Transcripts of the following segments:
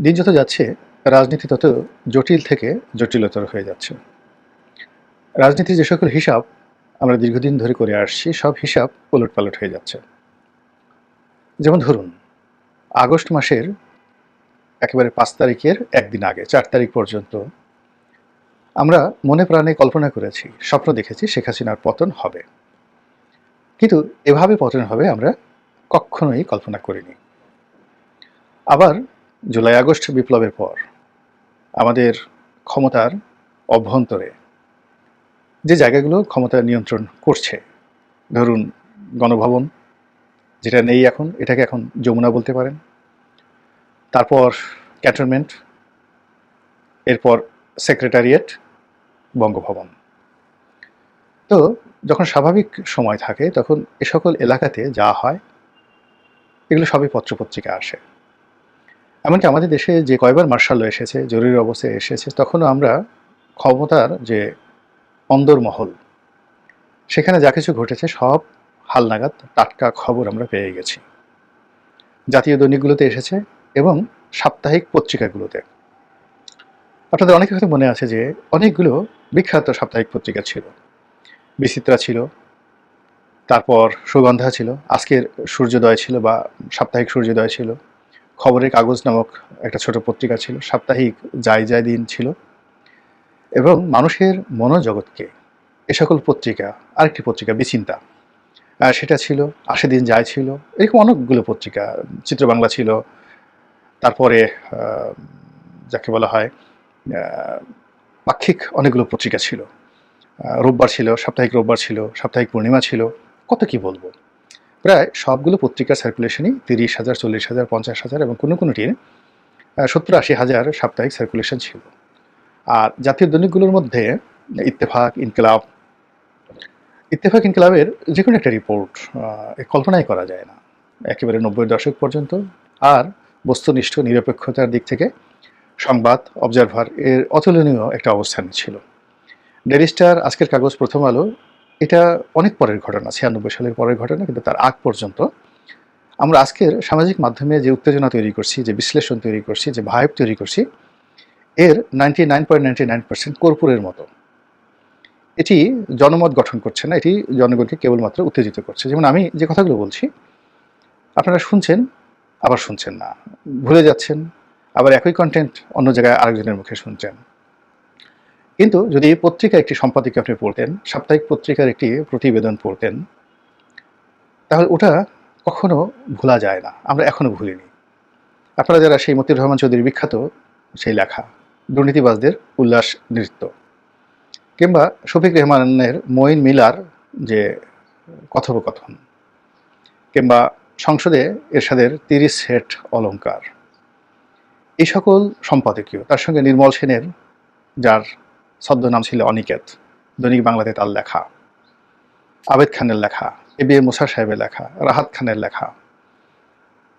দিন যত যাচ্ছে, রাজনীতি তত জটিল থেকে জটিলতর হয়ে যাচ্ছে। রাজনীতির যে সকল হিসাব আমরা দীর্ঘদিন ধরে করে আসছি, সব হিসাব ওলটপালট হয়ে যাচ্ছে। যেমন ধরুন, আগস্ট মাসের একেবারে পাঁচ তারিখের একদিন আগে, চার তারিখ পর্যন্ত আমরা মনে প্রাণে কল্পনা করেছি, স্বপ্ন দেখেছি শেখ হাসিনার পতন হবে। কিন্তু এভাবে পতন হবে আমরা কখনোই কল্পনা করিনি। আবার জুলাই, আগস্ট বিপ্লবের পর আমাদের ক্ষমতার অভ্যন্তরে যে জায়গাগুলো ক্ষমতা নিয়ন্ত্রণ করছে, ধরুন গণভবন, যেটা নেই এখন, এটাকে এখন যমুনা বলতে পারেন, তারপর ক্যান্টনমেন্ট, এরপর সেক্রেটারিয়েট, বঙ্গভবন। তো যখন স্বাভাবিক সময় থাকে, তখন এ সকল এলাকাতে যা হয়, এগুলো সবই পত্রপত্রিকা আসে। এমনকি আমাদের দেশে যে কয়বার মার্শাল এসেছে, জরুরি অবস্থায় এসেছে, তখনও আমরা ক্ষমতার যে অন্দরমহল, সেখানে যা কিছু ঘটেছে সব হালনাগাদ, টাটকা খবর আমরা পেয়ে গেছি। জাতীয় দৈনিকগুলোতে এসেছে এবং সাপ্তাহিক পত্রিকাগুলোতে। আপনাদের অনেকের হয়তো মনে আছে যে অনেকগুলো বিখ্যাত সাপ্তাহিক পত্রিকা ছিল। বিচিত্রা ছিল, তারপর সুগন্ধা ছিল, আজকের সূর্যোদয় ছিল বা সাপ্তাহিক সূর্যোদয় ছিল। খবরের কাগজ নামক একটা ছোট পত্রিকা ছিল, সাপ্তাহিক যাই যাই দিন ছিল। এবং মানুষের মনোজগৎকে, এ সকল পত্রিকা, আরেকটি পত্রিকা, বিচিন্তা সেটা ছিল আশি দিন যায় ছিল, এরকম অনেকগুলো পত্রিকা, চিত্র বাংলা ছিল, তারপরে যাকে বলা হয় পাক্ষিক অনেকগুলো পত্রিকা ছিল। রোববার ছিল, সাপ্তাহিক রোববার ছিল, সাপ্তাহিক পূর্ণিমা ছিল, কত কি বলব। প্রায় সবগুলো পত্রিকার সার্কুলেশনই তিরিশ হাজার, চল্লিশ হাজার, পঞ্চাশ হাজার এবং কোনো কোনোটির সত্তর, আশি হাজার সাপ্তাহিক সার্কুলেশন ছিল। আর জাতীয় দৈনিকগুলোর মধ্যে ইত্তেফাক, ইনকলাব, ইত্তেফাক, ইনকলাবের যে কোনো একটা রিপোর্ট কল্পনাই করা যায় না। একেবারে নব্বই দশক পর্যন্ত। আর বস্তুনিষ্ঠ, নিরপেক্ষতার দিক থেকে সংবাদ অবজারভার এর অতুলনীয় একটা অবস্থান ছিল। ডেলি স্টার আজকের কাগজ প্রথম আলো এটা অনেক পরের ঘটনা, ছিয়ানব্বই সালের পরের ঘটনা, কিন্তু তার আগ পর্যন্ত। আমরা আজকের সামাজিক মাধ্যমে যে উত্তেজনা তৈরি করছি, যে বিশ্লেষণ তৈরি করছি, যে ভাইব তৈরি করছি, এর ninety nine point ninety nine percent কর্পূরের মতো। এটি জনমত গঠন করছে না, এটি জনগণকে কেবলমাত্র উত্তেজিত করছে। যেমন আমি যে কথাগুলো বলছি, আপনারা শুনছেন, আবার শুনছেন না। ভুলে যাচ্ছেন, আবার একই কন্টেন্ট অন্য জায়গায় আরেকজনের মুখে শুনছেন। কিন্তু যদি পত্রিকা একটি সম্পাদকীয় আপনি পড়তেন, সাপ্তাহিক পত্রিকার একটি প্রতিবেদন পড়তেন, তাহলে ওটা কখনো ভোলা যায় না। আমরা এখনও ভুলিনি। আপনারা যারা সেই মতিউর রহমান চৌধুরীর বিখ্যাত সেই লেখা, দুর্নীতিবাজদের উল্লাস নৃত্য, কিংবা শফিক রেহমানের মঈন মিলার যে কথোপকথন, কিংবা সংসদে এরশাদের তিরিশ সেট অলঙ্কার এই সকল সম্পাদকীয়, তার সঙ্গে নির্মল সেনের, যার ছদ্মনাম ছিল অনিকেত। দৈনিক বাংলাতে তার লেখা। আবেদ খানের লেখা, এ বি এ মুসা সাহেবের লেখা, রাহাত খানের লেখা।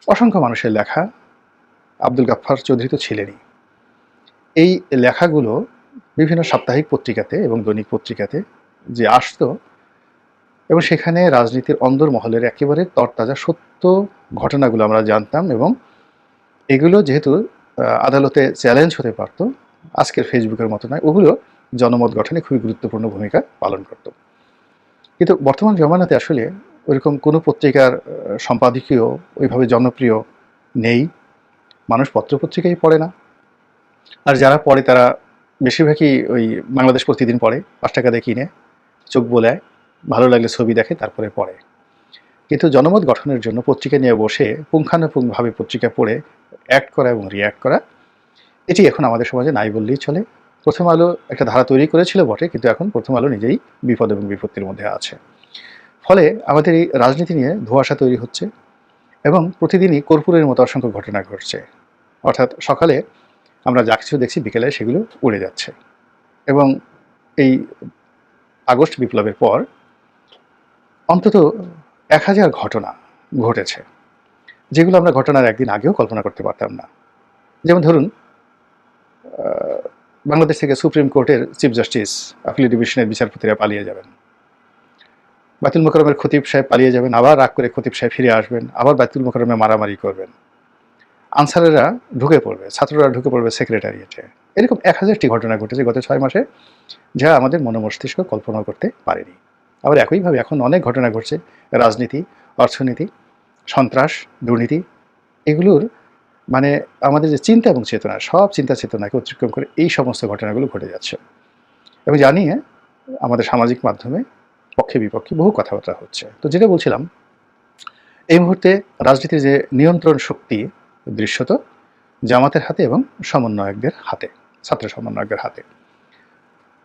অসংখ্য মানুষের লেখা আব্দুল গাফফার চৌধুরী তো ছিলেনই। এই লেখাগুলো বিভিন্ন সাপ্তাহিক পত্রিকাতে এবং দৈনিক পত্রিকাতে যে আসতো এবং সেখানে রাজনীতির অন্দরমহলের একেবারে তরতাজা সত্য ঘটনাগুলো আমরা জানতাম এবং এগুলো যেহেতু আদালতে চ্যালেঞ্জ হতে পারতো, আজকের ফেসবুকের মতো নয়, ওগুলো জনমত গঠনে খুবই গুরুত্বপূর্ণ ভূমিকা পালন করত। কিন্তু বর্তমান জমানাতে আসলে ওইরকম কোনো পত্রিকার সম্পাদকীয় ওইভাবে জনপ্রিয় নেই। মানুষ পত্রপত্রিকাই পড়ে না। আর যারা পড়ে তারা বেশিরভাগই ওই বাংলাদেশ প্রতিদিন পড়ে, পাঁচ টাকা দিয়ে কিনে, চোখ বোলায়, ভালো লাগলে ছবি দেখে, তারপরে পড়ে। কিন্তু জনমত গঠনের জন্য পত্রিকা নিয়ে বসে পুঙ্খানুপুঙ্খভাবে পত্রিকা পড়ে অ্যাক্ট করা এবং রিয়্যাক্ট করা, এটি এখন আমাদের সমাজে নাই বললেই চলে। প্রথম আলো একটা ধারা তৈরি করেছিল বটে, কিন্তু এখন প্রথম আলো নিজেই বিপদ এবং বিপত্তির মধ্যে আছে। ফলে আমাদের এই রাজনীতি নিয়ে ধোঁয়াশা তৈরি হচ্ছে এবং প্রতিদিনই কর্পূরের মতো অসংখ্য ঘটনা ঘটছে। অর্থাৎ সকালে আমরা যা কিছু দেখছি, বিকেলে সেগুলো উড়ে যাচ্ছে। এবং এই আগস্ট বিপ্লবের পর অন্তত এক হাজার ঘটনা ঘটেছে, যেগুলো আমরা ঘটনার একদিন আগেও কল্পনা করতে পারতাম না। যেমন ধরুন বাংলাদেশ থেকে সুপ্রিম কোর্টের চিফ জাস্টিস আপিল ডিভিশনের বিচারপতিরা পালিয়ে যাবেন। বাতিল মোকরমের খতিব সাহেব পালিয়ে যাবেন, আবার রাগ করে খতিব সাহেব ফিরে আসবেন, আবার বাতিল মোকরমে মারামারি করবেন। আনসারেরা ঢুকে পড়বে, ছাত্ররা ঢুকে পড়বে সেক্রেটারিয়েটে। এরকম এক হাজারটি ঘটনা ঘটেছে গত ছয় মাসে, যা আমাদের মনোমস্তিষ্ক কল্পনা করতে পারেনি। আবার একইভাবে এখন অনেক ঘটনা ঘটছে, রাজনীতি, অর্থনীতি, সন্ত্রাস, দুর্নীতি, এগুলোর মানে আমাদের যে চিন্তা এবং চেতনা, সব চিন্তা চেতনাকে অতিক্রম করে এই সমস্ত ঘটনাগুলো ঘটে যাচ্ছে। এবং জানিয়ে আমাদের সামাজিক মাধ্যমে পক্ষে বিপক্ষে বহু কথাবার্তা হচ্ছে। তো যেটা বলছিলাম, এই মুহূর্তে রাজনীতির যে নিয়ন্ত্রণ শক্তি দৃশ্যত জামাতের হাতে এবং সমন্বয়কদের হাতে, ছাত্র সমন্বয়কদের হাতে।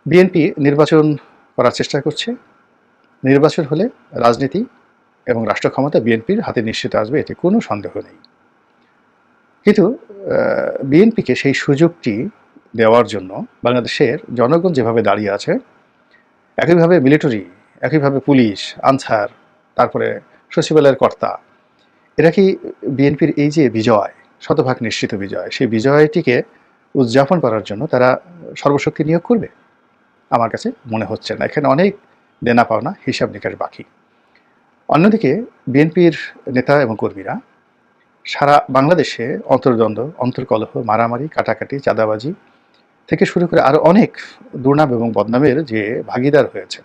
বিএনপি নির্বাচন করার চেষ্টা করছে। নির্বাচন হলে রাজনীতি এবং রাষ্ট্র ক্ষমতা বিএনপির হাতে নিশ্চিত আসবে, এতে কোনো সন্দেহ নেই। কিন্তু বিএনপিকে সেই সুযোগটি দেওয়ার জন্য বাংলাদেশের জনগণ যেভাবে দাঁড়িয়ে আছে, একইভাবে মিলিটারি, একইভাবে পুলিশ, আনসার, তারপরে সচিবালয়ের কর্তা, এরা কি বিএনপির এই যে বিজয়, শতভাগ নিশ্চিত বিজয়, সেই বিজয়টিকে উদযাপন করার জন্য তারা সর্বশক্তি নিয়োগ করবে? আমার কাছে মনে হচ্ছে না। এখানে অনেক দেনা পাওনা, হিসাব নিকাশ বাকি। অন্যদিকে, বিএনপির নেতা এবং কর্মীরা সারা বাংলাদেশে অন্তর্দ্বন্দ্ব, অন্তর্কলহ, মারামারি, কাটাকাটি, চাঁদাবাজি থেকে শুরু করে আরও অনেক দুর্নাম এবং বদনামের যে ভাগিদার হয়েছে।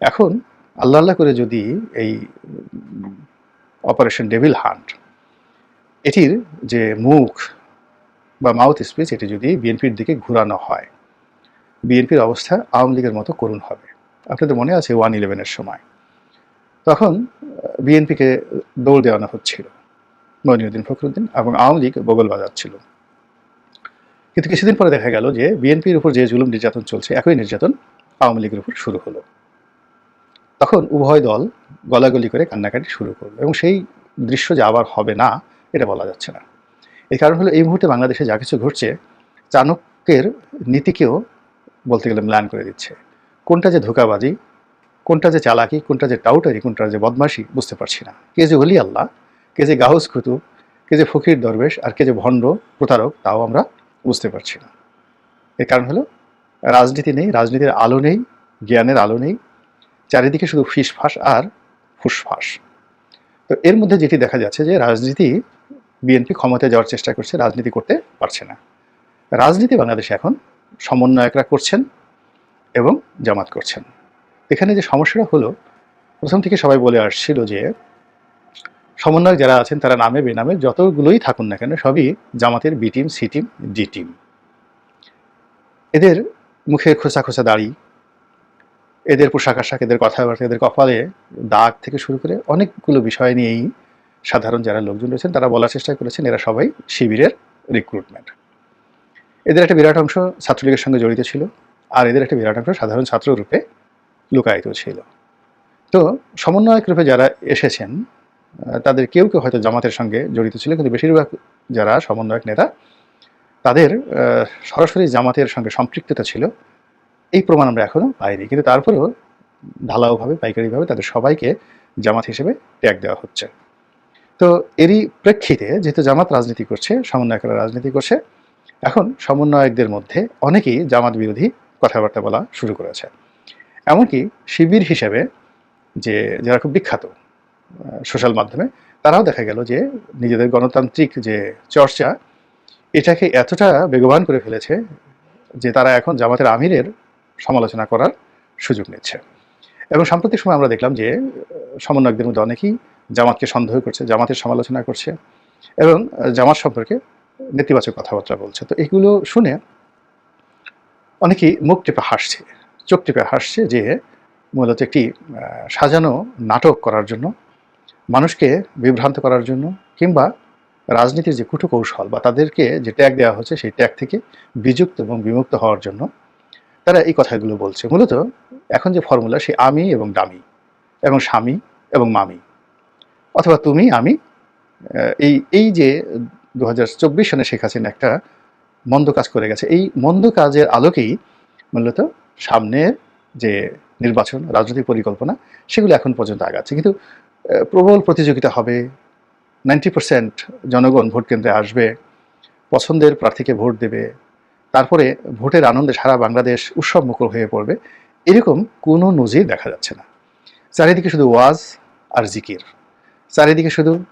এখন আল্লাহ আল্লাহ করে যদি এই অপারেশন ডেভিল হান্ট, এটির যে মুখ বা মাউথ স্পিচ, এটি যদি বিএনপির দিকে ঘুরানো হয়, বিএনপির অবস্থা আওয়ামী লীগের মতো করুণ হবে। আপনাদের মনে আছে ওয়ান ইলেভেনের সময়। তখন বিএনপিকে দৌড় দেওয়ানো হচ্ছিল। মইনুদ্দিন ফখরুদ্দিন এবং আওয়ামী লীগ বগল বাজাচ্ছিল কিন্তু কিছুদিন পরে দেখা গেল যে বিএনপির উপর যে জুলুম নির্যাতন চলছে, একই নির্যাতন আওয়ামী লীগের উপর শুরু হলো। তখন উভয় দল গলাগলি করে কান্নাকাটি শুরু করল এবং সেই দৃশ্য যে আবার হবে না, এটা বলা যাচ্ছে না। এই কারণ হলো এই মুহূর্তে বাংলাদেশে যা কিছু ঘটছে, চাণক্যের নীতিকেও বলতে গেলে ম্লান করে দিচ্ছে। কোনটা যে ধোকাবাজি, কোনটা যে চালাকি, কোনটা যে টাউটারি, কোনটা যে বদমাশি, বুঝতে পারছি না। কে যে হলি আল্লাহ কে যে গাউস কুতুব কে যে ফকির দরবেশ, আর কে যে ভণ্ড প্রতারক, তাও আমরা বুঝতে পারছি না। এর কারণ হলো, রাজনীতি নেই, রাজনীতির আলো নেই, জ্ঞানের আলো নেই, চারিদিকে শুধু ফিসফাস আর ফুসফাস তো এর মধ্যে যেটি দেখা যাচ্ছে যে, রাজনীতি বিএনপি ক্ষমতায় যাওয়ার চেষ্টা করছে, রাজনীতি করতে পারছে না। রাজনীতি বাংলাদেশে এখন সমন্বয়করা করছেন এবং জামাত করছেন। এখানে যে সমস্যাটা হলো, প্রথম থেকে সবাই বলে আসছিল যে সমন্বয়ক যারা আছেন তারা নামে বেনামে যতগুলোই থাকুন না কেন সবই জামাতের B team, C team, D team. এদের মুখে খোসা খোসা দাড়ি, এদের পোশাক আশাক, এদের কথাবার্তা, এদের কপালে দাগ থেকে শুরু করে অনেকগুলো বিষয় নিয়েই সাধারণ যারা লোকজন রয়েছেন তারা বলার চেষ্টা করেছেন এরা সবাই শিবিরের রিক্রুটমেন্ট এদের একটা বিরাট অংশ ছাত্রলীগের সঙ্গে জড়িত ছিল আর এদের একটা বিরাট অংশ সাধারণ ছাত্র রূপে লুকায়িত ছিল। তো সমন্বয়ক রূপে যারা এসেছেন তাদের কেউ কেউ হয়তো জামাতের সঙ্গে জড়িত ছিল, কিন্তু বেশিরভাগ যারা সমন্বয়ক নেতা, তাদের সরাসরি জামাতের সঙ্গে সম্পৃক্ততা ছিল। এই প্রমাণ আমরা এখনও পাইনি, কিন্তু তারপরেও ঢালাওভাবে, পাইকারিভাবে তাদের সবাইকে জামাত হিসেবে ট্যাগ দেওয়া হচ্ছে। তো এরই প্রেক্ষিতে যেহেতু জামাত রাজনীতি করছে, সমন্বয়করা রাজনীতি করছে, এখন সমন্বয়কদের মধ্যে অনেকেই জামাত বিরোধী কথাবার্তা বলা শুরু করেছে। এমনকি শিবির হিসেবে যে, যারা খুব বিখ্যাত সোশ্যাল মাধ্যমে, তারাও দেখা গেল যে নিজেদের গণতান্ত্রিক যে চর্চা, এটাকে এতটা বেগবান করে ফেলেছে যে তারা এখন জামাতের আমিরের সমালোচনা করার সুযোগ নিচ্ছে। এবং সাম্প্রতিক সময় আমরা দেখলাম যে সমন্বয়কদের মধ্যে অনেকেই জামাতকে সন্দেহ করছে, জামাতের সমালোচনা করছে এবং জামাত সম্পর্কে নেতিবাচক কথাবার্তা বলছে। তো এগুলো শুনে অনেকেই মুখ টেপে হাসছে, চোখ টেপে হাসছে যে মূলত একটি সাজানো নাটক করার জন্য মানুষকে বিভ্রান্ত করার জন্য কিংবা রাজনীতির যে কুটকৌশল বা তাদেরকে যে ট্যাগ দেওয়া হচ্ছে, সেই ট্যাগ থেকে বিযুক্ত এবং বিমুক্ত হওয়ার জন্য তারা এই কথাগুলো বলছে। মূলত এখন যে ফর্মুলা, সে আমি এবং দামি, এবং স্বামী এবং মামি, অথবা তুমি, আমি এই এই যে দু হাজার চব্বিশ সনে শেখ হাসিনা একটা মন্দ কাজ করে গেছে। এই মন্দ কাজের আলোকেই মূলত সামনের যে নির্বাচন, রাজনৈতিক পরিকল্পনা, সেগুলো এখন পর্যন্ত আগাচ্ছে। কিন্তু প্রবল প্রতিযোগিতা হবে। নাইনটি পার্সেন্ট জনগণ ভোট কেন্দ্রে আসবে, পছন্দের প্রার্থীকে ভোট দেবে। তারপরে ভোটের আনন্দে সারা বাংলাদেশ উৎসব মুখর হয়ে পড়বে। এরকম কোনো নজির দেখা যাচ্ছে না। চারিদিকে শুধু ওয়াজ আর জিকির। চারিদিকে শুধু